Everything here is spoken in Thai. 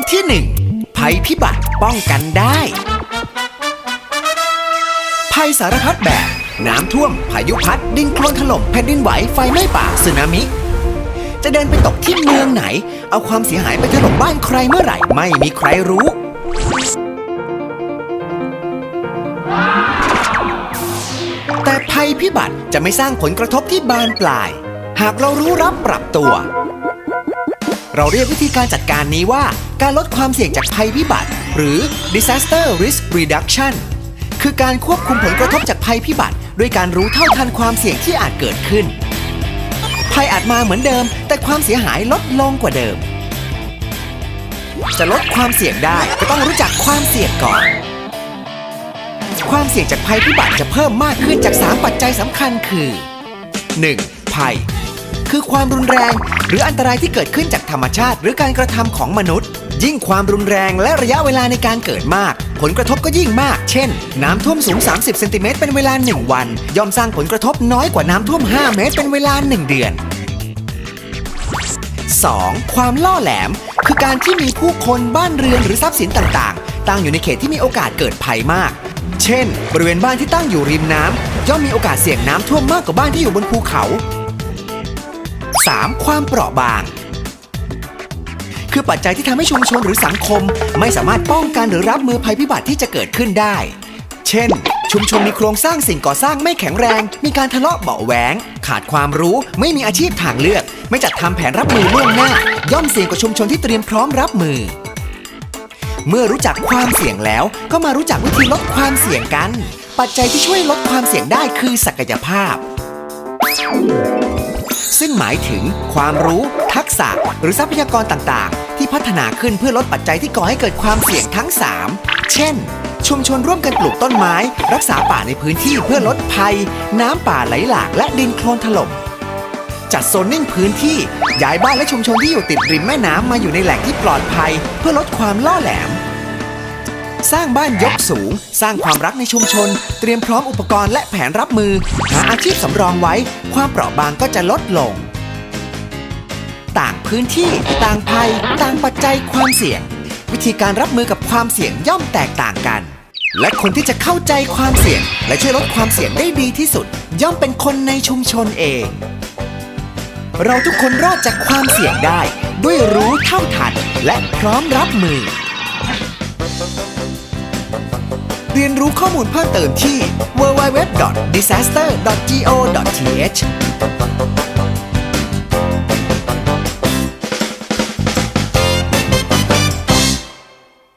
อนที่ 1 ภัยพิบัติป้องกันได้ ภัยสารพัดแบบ น้ำท่วม พายุพัด ดินโคลนถล่ม แผ่นดินไหว ไฟไหม้ป่าสึนามิ จะเดินไปตกที่เมืองไหน เอาความเสียหายไปถล่มบ้านใครเมื่อไหร่ ไม่มีใครรู้ แต่ภัยพิบัติจะไม่สร้างผลกระทบที่บานปลาย หากเรารู้รับปรับตัว เราเรียกวิธีการจัดการนี้ว่า การลดความเสี่ยงจากภัยพิบัติ หรือ disaster risk reduction คือการควบคุมผลกระทบจากภัยพิบัติ ด้วยการรู้เท่าทันความเสี่ยงที่อาจเกิดขึ้น ภัยอาจมาเหมือนเดิม แต่ความเสียหายลดลงกว่าเดิม จะลดความเสี่ยงได้ก็ต้องรู้จักความเสี่ยงก่อน ความเสี่ยงจากภัยพิบัติจะเพิ่มมากขึ้นจาก 3 ปัจจัยสำคัญคือ 1. ภัย คือความรุนแรง หรืออันตรายที่เกิดขึ้นจากธรรมชาติ หรือการกระทำของมนุษย์ ยิ่งความรุนแรงและระยะเวลาในการเกิดมาก ผลกระทบก็ยิ่งมาก เช่น น้ำท่วมสูง 30เซนติเมตรเป็นเวลา 1 วัน ย่อมสร้างผลกระทบน้อยกว่าน้ำท่วม 5 เมตรเป็นเวลา 1 เดือน 2. ความล่อแหลม คือการที่มีผู้คนบ้านเรือนหรือทรัพย์สินต่างๆ ตั้งอยู่ในเขตที่มีโอกาสเกิดภัยมาก เช่น บริเวณบ้านที่ตั้งอยู่ริมน้ำย่อมมีโอกาสเสี่ยงน้ำท่วมมากกว่าบ้านที่อยู่บนภูเขา 3. ความเปราะบาง คือปัจจัยที่ทำให้ชุมชนหรือสังคม ไม่สามารถป้องกันหรือรับมือภัยพิบัติที่จะเกิดขึ้นได้ เช่น ชุมชนมีโครงสร้างสิ่งก่อสร้างไม่แข็งแรง มีการทะเลาะเบาแหวง ขาดความรู้ ไม่มีอาชีพทางเลือก ไม่จัดทำแผนรับมือล่วงหน้า ย่อมเสี่ยงกว่าชุมชนที่เตรียมพร้อมรับมือ เมื่อรู้จักความเสี่ยงแล้ว ก็มารู้จักวิธีลดความเสี่ยงกัน ปัจจัยที่ช่วยลดความเสี่ยงได้คือศักยภาพ ซึ่งหมายถึงความรู้ทักษะหรือทรัพยากรต่างๆ ที่พัฒนาขึ้นเพื่อลดปัจจัยที่ก่อให้เกิดความเสี่ยงทั้ง 3 เช่น ชุมชนร่วมกันปลูกต้นไม้ รักษาป่าในพื้นที่เพื่อลดภัย น้ำป่าไหลหลากและดินโคลนถล่มจัดโซนนิ่งพื้นที่ย้ายบ้านและชุมชนที่อยู่ติดริมแม่น้ำมาอยู่ในแหล่งที่ปลอดภัย เพื่อลดความล่อแหลม สร้างบ้านยกสูง สร้างความรักในชุมชน เตรียมพร้อมอุปกรณ์และแผนรับมือ หาอาชีพสำรองไว้ ความเปราะบางก็จะลดลง ต่างพื้นที่ต่างภัย ต่างปัจจัยความเสี่ยง วิธีการรับมือกับความเสี่ยงย่อมแตกต่างกัน และคนที่จะเข้าใจความเสี่ยง และช่วยลดความเสี่ยงได้ดีที่สุด ย่อมเป็นคนในชุมชนเอง เราทุกคนรอดจากความเสี่ยงได้ ด้วยรู้เท่าทันและพร้อมรับมือ เรียนรู้ข้อมูลเพิ่มเติมที่ www.disaster.go.th